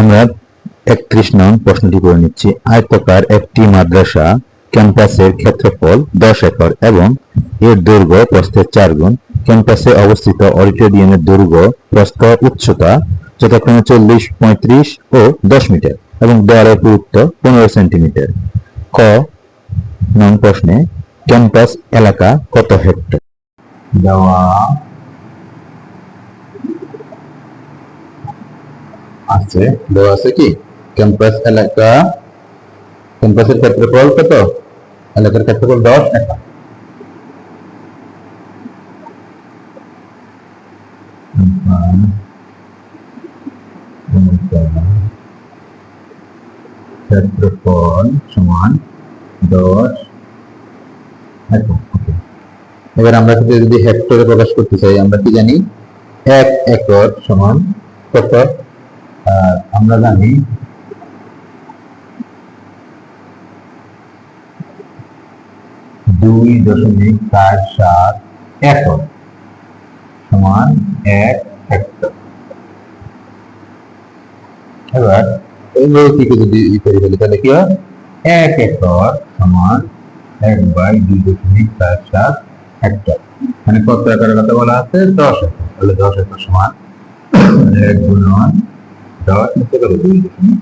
আমরা একত্রিশ নং প্রশ্নটি করে নিচ্ছি। আয়তকার একটি মাদ্রাসা ক্যাম্পাসের ক্ষেত্রফল দশ একর এবং এর দৈর্ঘ্য প্রস্থের চার গুণ। ক্যাম্পাসে অবস্থিত অডিটোরিয়ামের দৈর্ঘ্য, প্রস্থ উচ্চতা যথাক্রমে চল্লিশ, পঁয়ত্রিশ ও দশ মিটার এবং দেওয়ালের পুরুত্ব পনেরো সেন্টিমিটার। ক নং প্রশ্নে ক্যাম্পাস এলাকা কত হেক্টর? দেওয়া আছে দেওয়া আছে কি ক্যাম্পাস এলাকা ক্যাম্পাসের ক্ষেত্রফল কত এলাকার ক্ষেত্রফল দশ একর ক্ষেত্রফল সমান দশ একর Okay. এবার আমরা যদি যদি হেক্টরে প্রকাশ করতে চাই আমরা কি জানি এক একর সমান কত আর আমরা জানি দুই দশমিক চার সাত একর সমান এক হেক্টর। এবার এই লৌকিকে যদি ই করে ফেলি তাহলে কি হয়? এক একর সমান এক বাই দুই দশমিক চার সাত হেক্টর। মানে কত একরের কথা বলা আছে? দশ একর। তাহলে দশ একর সমান এক গুণন দশমিক দুই দশমিক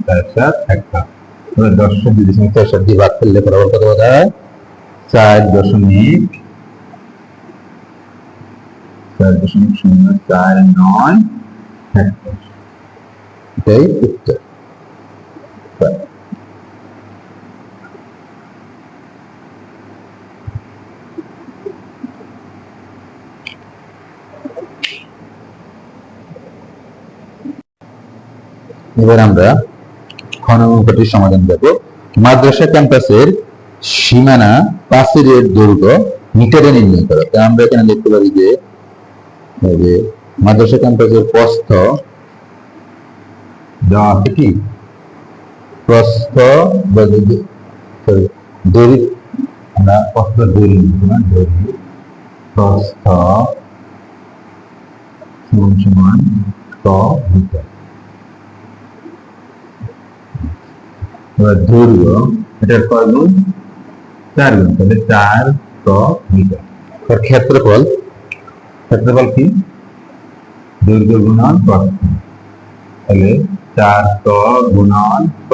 চার সাত দিয়ে ভাগ করলে চার দশমিক চার দশমিক শূন্য চার নয় হেক্টর এটাই উত্তর। এবার আমরা ঘনমুখটির সমাধান দেব মাদ্রাসা ক্যাম্পাসের সীমানা পাশের দৈর্ঘ্য মিটারে নির্ণয় করা। তাই আমরা এখানে দেখতে পারি যে মাদ্রাসা ক্যাম্পাসের প্রস্থ দেওয়া আছে কি? প্রস্থ দৈর্ঘ্য আমরা প্রস্থ লিখব না, দৈর্ঘ্য, প্রস্থ সমান সমান ক মিটার। দৈর্ঘ্য এটার কয় গুণ? চার গুণ তাহলে চার ক মিটার। এবার ক্ষেত্রফল? ক্ষেত্রফল কি? দৈর্ঘ্য গুণন প্রস্থ তাহলে চার ক গুণন ক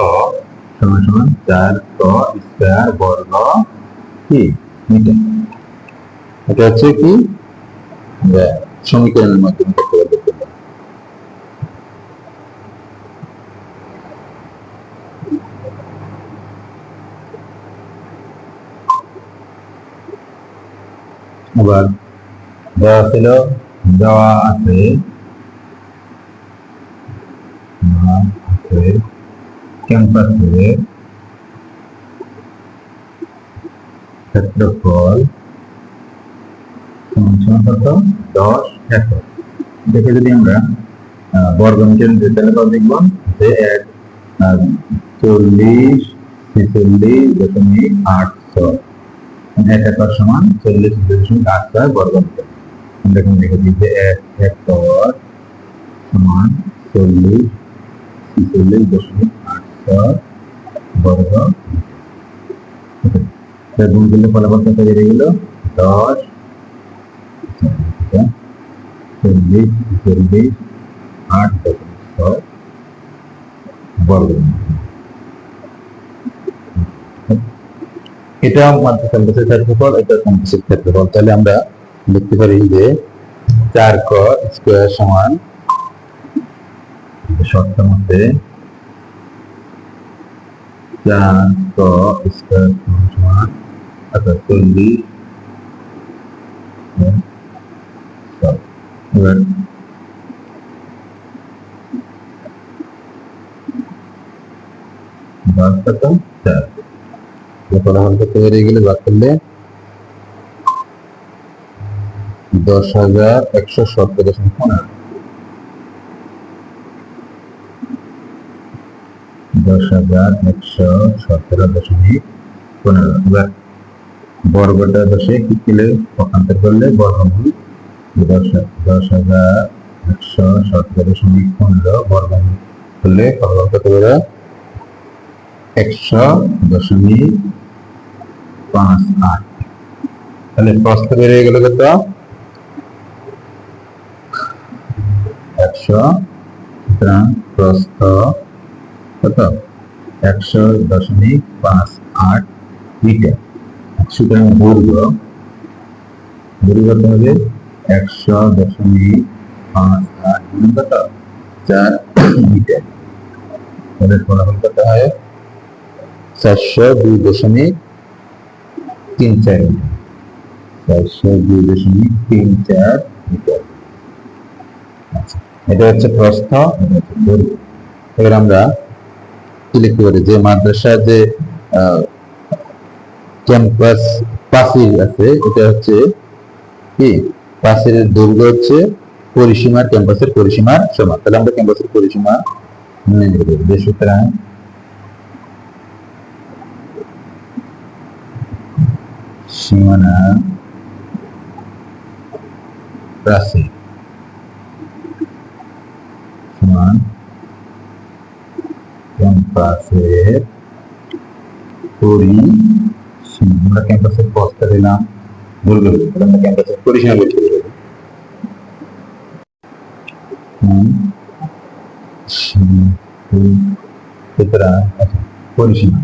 সমান সমান চার ক স্কয়ার বর্গ কি? মিটার। এটা হচ্ছে কি? আমরা সমীকরণের মাধ্যমে করতে আবার দেওয়া ছিল দেওয়া আছে। আছে ক্যাম্পাসের ক্ষেত্রফল কত? দশ একর দেখে যদি আমরা আহ, বর্গ মিটার নিতে তাহলে কত দেখব যে এক চল্লিশ ছেচল্লিশ দশমিক আট ছয়। এক একর সমান চল্লিশ দশমিক আট ছয় বর্গ মিটার আমরা এখানে দেখেছি যে এক একর সমান চল্লিশ ছেচল্লিশ দশমিক আট ছয় বর্গ গুণ করলে ফলাফল কত বেড়ে গেল? দশ চল্লিশ চল্লিশ আট দশমিক ছয় বর্গ এটা মাত্র ক্যাম্পাসের ক্ষেত্রফল, এটা ক্যাম্পাসের ক্ষেত্রফল তাহলে আমরা লিখতে পারি যে চার ক স্কোয়ার সমান মধ্যে চার ক স্কোয়ার সমান অর্থাৎ চল্লিশ। এবার বাদ কত চার ফলাফল করতে করলে দশ হাজার একশো সত্তর দশমিক পনেরো দশ হাজার একশো সতেরো দশমিক পনেরো এবার বর্গটা দশে কি কিলে পক্ষান্তর করলে বর্গমূল দশ দশ হাজার একশো সতেরো দশমিক পনেরো বর্গমূল করলে ফলাফল কত করে একশো দশমিক পাঁচ আট তাহলে প্রস্থ বেড়ে গেল কত? একশো, সুতরাং প্রস্থ কত? একশো দশমিক পাঁচ আট মিটার। সুতরাং দৈর্ঘ্য দৈর্ঘ্য কত হবে? একশো দশমিক পাঁচ আট কত? চার মিটার। তাহলে ফলাফল কত হয়? চারশো দুই দশমিক তিন চার দুই দশমিক তিন চার এটা হচ্ছে প্রস্থ এবার আমরা কি লিখতে পারি যে মাদ্রাসার যে ক্যাম্পাস পাঁচিল আছে, এটা হচ্ছে কি? পাঁচিলের দৈর্ঘ্য হচ্ছে পরিসীমার ক্যাম্পাসের পরিসীমার সমান। তাহলে আমরা ক্যাম্পাসের পরিসীমা নির্ণয় করব যে সুতরাং সীমানা প্রাচীর সমান ক্যাম্পাসের পরিসীমা আমরা ক্যাম্পাসের পথটা দিলাম ভুল করে দিলাম। তাহলে আমরা ক্যাম্পাসের পরিসীমা বের করে দেবো হুম, সীমা, হুম, সুতরাং আচ্ছা, পরিসীমা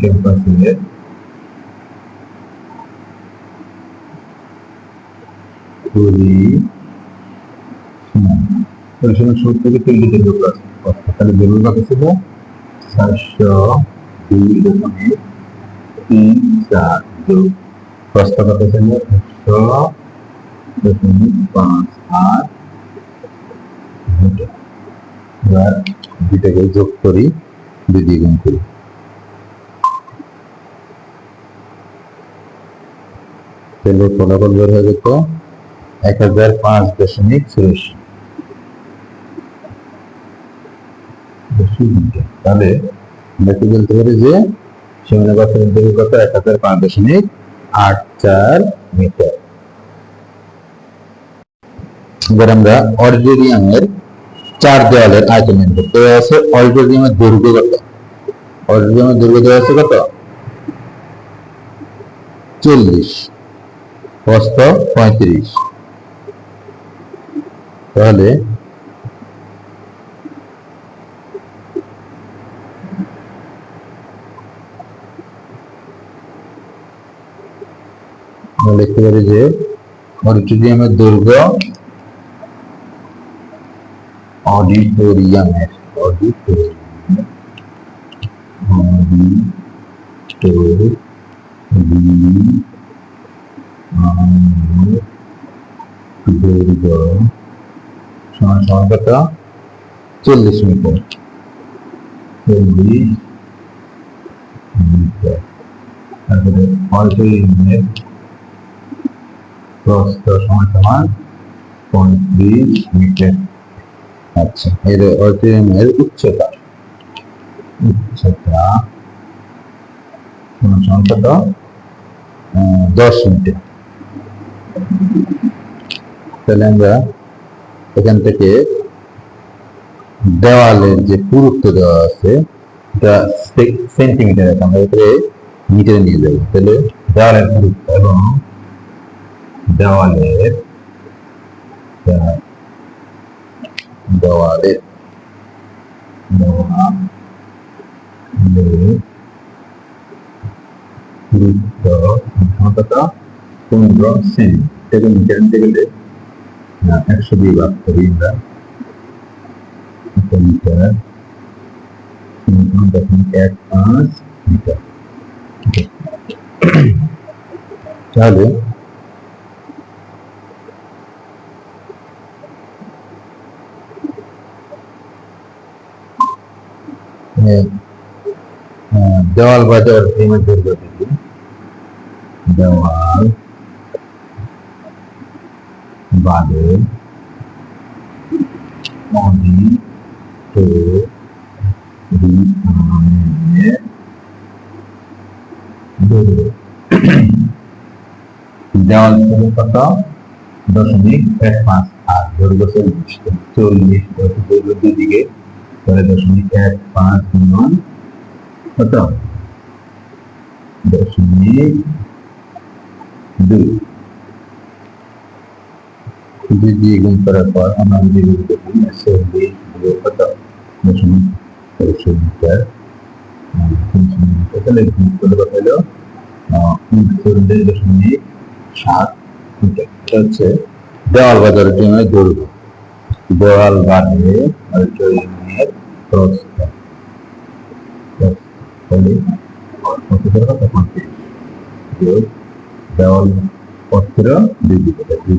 ক্যাম্পাসের পরিসীমা পরিসীমা সূত্র থেকে তৈরি দৈর্ঘ্য প্লাস তাহলে দৈর্ঘ্য কত ছিল চারশো দুই দশমিক তিন চার যোগ দশমিক পাঁচ আট এবার যোগ করি, দুই গুণ করি। তাহলে ফলাফল বের হয়ে যেত এক হাজার পাঁচ দশমিক চুরাশি। তাহলে কি বলতে পারি যে সীমানা কত? এক হাজার পাঁচ দশমিক আট চার মিটার। এবার আমরা অডিটোরিয়ামের চার দেওয়ালের আয়তন করতে দেওয়া আছে অডিটোরিয়ামের দৈর্ঘ্য কত? অডিটোরিয়ামের দৈর্ঘ্য দেওয়া আছে কত? চল্লিশ। প্রস্থ পঁয়ত্রিশ। তাহলে আমরা লিখতে পারি যে অডিটোরিয়ামের দৈর্ঘ্য অডিটোরিয়ামের অডিটোরিয়ামের দৈর্ঘ্য সমান সমান কত চল্লিশ মিটার চল্লিশ মিটার তারপরে অডিটোরিয়ামের প্রস্থ সমান সমান পঁয়ত্রিশ মিটার আচ্ছা এর অডিটোরিয়ামের উচ্চতা উচ্চতা সমান সমান কত আহ, দশ মিটার তাহলে আমরা এখান থেকে দেওয়ালের যে পুরুত্ব দেওয়া আছে এটা সেন্টিমিটার আছে আমরা এটাকে মিটারে নিয়ে যাব। তাহলে দেওয়ালের পুরুত্ব এবং দেওয়ালের দে- দেওয়ালের দেওয়ালের পুরুত্ব কত পনেরো সেন্ট এটাকে মিটার নিতে গেলে আহ, একশো দিয়ে ভাগ করি আমরা তাহলে আহ, আহ, দেওয়াল বাজার দেওয়াল বাদে অনি তো বিমানের দৈর্ঘ্য। দেওয়াল থেকে কত দশমিক এক পাঁচ আট দৈর্ঘ্য চল্লিশ চল্লিশ দৈর্ঘ্য দুদিকে তাহলে দশমিক এক পাঁচ গুণন কত দশমিক দুই দুই দিয়ে গুণ করার পর আমরা যদি গুণ করি চল্লিশ বিয়োগ কত দশমিক চল্লিশ মিটার তাহলে গুণ করলে কত হলো দেওয়াল বাজারের জন্য দৈর্ঘ্য দেওয়াল করে কত দেওয়াল পত্র দুই দিকে দুই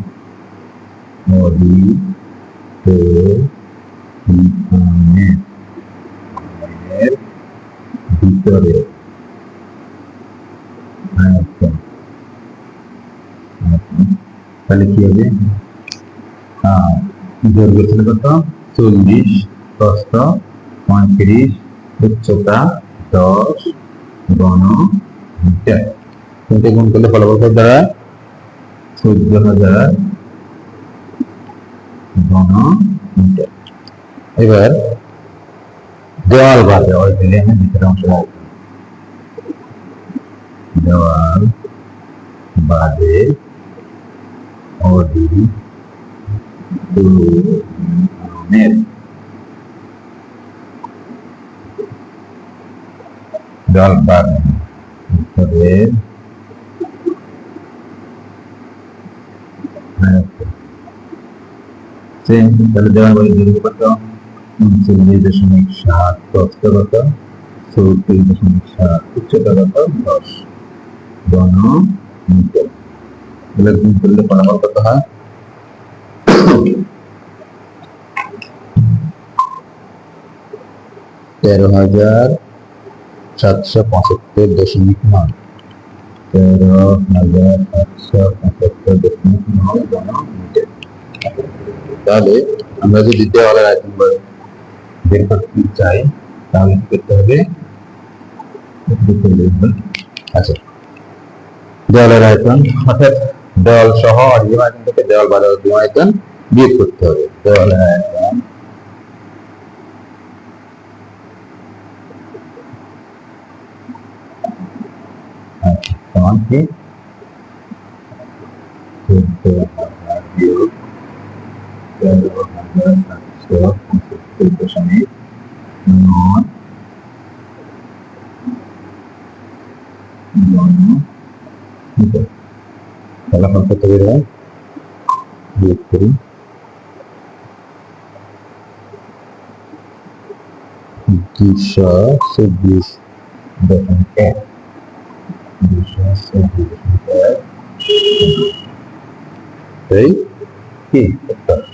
নদী এর ভিতরে আয়তন। তাহলে কি হবে দৈর্ঘ্য ছিল কত চল্লিশ প্রস্থ পঁয়ত্রিশ উচ্চতা দশ গণ মিটার তিনটে গুণ করলে ফলাফল দাঁড়ায় চোদ্দ হাজার এবার দেওয়াল বাদে ওই দিলে ভিতরে অংশ দেওয়াল বাদে দুনের দেওয়াল বাদে ভিতরের। সেম তাহলে দেওয়াল বাদে দৈর্ঘ্য কত উনচল্লিশ দশমিক সাত প্রস্থ কত চৌত্রিশ দশমিক সাত উচ্চতা কত দশ ঘন মিটার তাহলে গুণ করলে ফলাফল কত হয় তেরো হাজার সাতশো পঁচাত্তর দশমিক নয় তেরো হাজার সাতশো পঁচাত্তর দশমিক নয় ঘন মিটার তাহলে আমরা যদি দেওয়ালের আয়তন বার বের করতে চাই তাহলে করতে হবে? আচ্ছা। দেওয়ালের আয়তন অর্থাৎ দেওয়াল সহ অরিজিন আয়তন থেকে দেওয়াল বাদে অরিজিন আয়তন বিয়োগ করতে হবে। দেওয়ালের আয়তন আচ্ছা, সমান কি চোদ্দ হাজার বিয়োগ তেরো হাজার সাতশো পঁচাত্তর দশমিক নয় ঘন মিটার। ফলাফল কত বের হয় বিয়োগ করি দুশো চব্বিশ দশমিক এক দুশো চব্বিশ দশমিক